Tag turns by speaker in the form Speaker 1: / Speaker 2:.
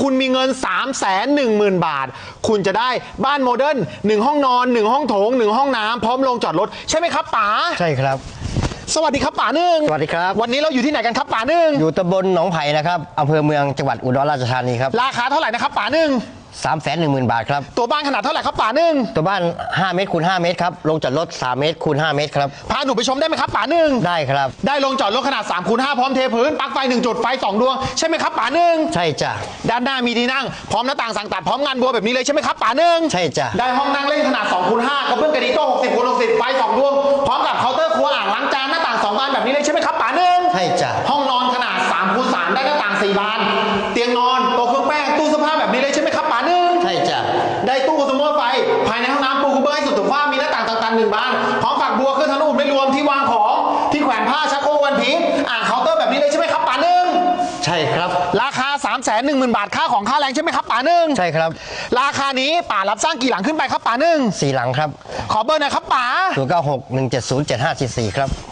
Speaker 1: คุณมีเงิน 3 1 0 0 0 0 บาท คุณจะได้บ้านโมเดิร์น1ห้องนอน 1 ห้องโถง 1 ห้องน้ำพร้อมโรงจอดรถ ใช่ไหมครับป๋า
Speaker 2: ใช่ครับ
Speaker 1: สวัสดีครับป๋าหนึ่ง
Speaker 2: สวัสดีครับ
Speaker 1: วันนี้เราอยู่ที่ไหนกันครับป๋าหนึ่ง
Speaker 2: อยู่ตำบลหนองไผ่นะครับอำเภอเมืองจังหวัดอุดรราชธานีครับ
Speaker 1: ราคาเท่าไหร่นะครับป๋าหนึ่ง
Speaker 2: 3 1 0 0 0 0บาทครับ
Speaker 1: ตัวบ้านขนาดเท่าไหร่ครับป๋าหนึ่ง
Speaker 2: ตัวบ้าน 5 เมตรคูณ5เมตรครับลงจอดรถ 3 เมตรคูณ5เมตรครับ
Speaker 1: พาหนูไปชมได้ไหมครับป๋าหนึ่ง
Speaker 2: ได้ครับ
Speaker 1: ได้ลงจอดรถขนาด3คูณ5พร้อมเทพื้นปลั๊กไฟ1จุดไฟ2ดวงใช่ไหมครับป๋าหนึ่ง
Speaker 2: ใช่จ้ะ
Speaker 1: ด้านหน้ามีที่นั่งพร้อมหน้าต่างสั่งตัดพร้อมงานบัวแบบนี้เลยใช่ไหมครับป๋าหนึ่ง
Speaker 2: ใช่จ้ะ
Speaker 1: ได้ห้องนั่งเล่นขนาด2คูณ5กระเบื้องกระดิ่งโต๊ะ60คูณ60ไฟ2ดวงพร้อมกับเคาน์เตอร์ครัวอ่างล้างจานหน้าต่าง2บานแบบนี้เลยใช่ไหมครับป๋าหนึ่ง
Speaker 2: ใช่จ้ะ
Speaker 1: ห้องนอนขนาด3คูณ3ได้หน้าต่าง4บาน เตียงนอนโต๊ะเครื่อง ได้ตู้คอน sumer ไฟ ภายในห้องน้ำปูกระเบื้องให้สุดถึงฟ้ามีหน้าต่างต่างๆหนึ่งบาน พร้อมฝักบัวเครื่องทำน้ำอุ่นไม่รวมที่วางของ ที่แขวนผ้าชักโครกวันพีชอ่างเคาน์เตอร์แบบนี้เลยใช่ไหมครับป๋าหนึ่ง
Speaker 2: ใช่ครับ
Speaker 1: ราคา 3 1 0 0 0 0 บาทค่าของค่าแรงใช่ไหมครับป๋าหนึ่ง
Speaker 2: ใช่ครับ
Speaker 1: ราคานี้ป๋ารับสร้างกี่หลังขึ้นไปครับป๋าหนึ่ง
Speaker 2: สี่หลังครับ
Speaker 1: ขอเบอร์หน่อยครับป๋า
Speaker 2: 0 9 6 1 7 0 7 5 4 4ครับ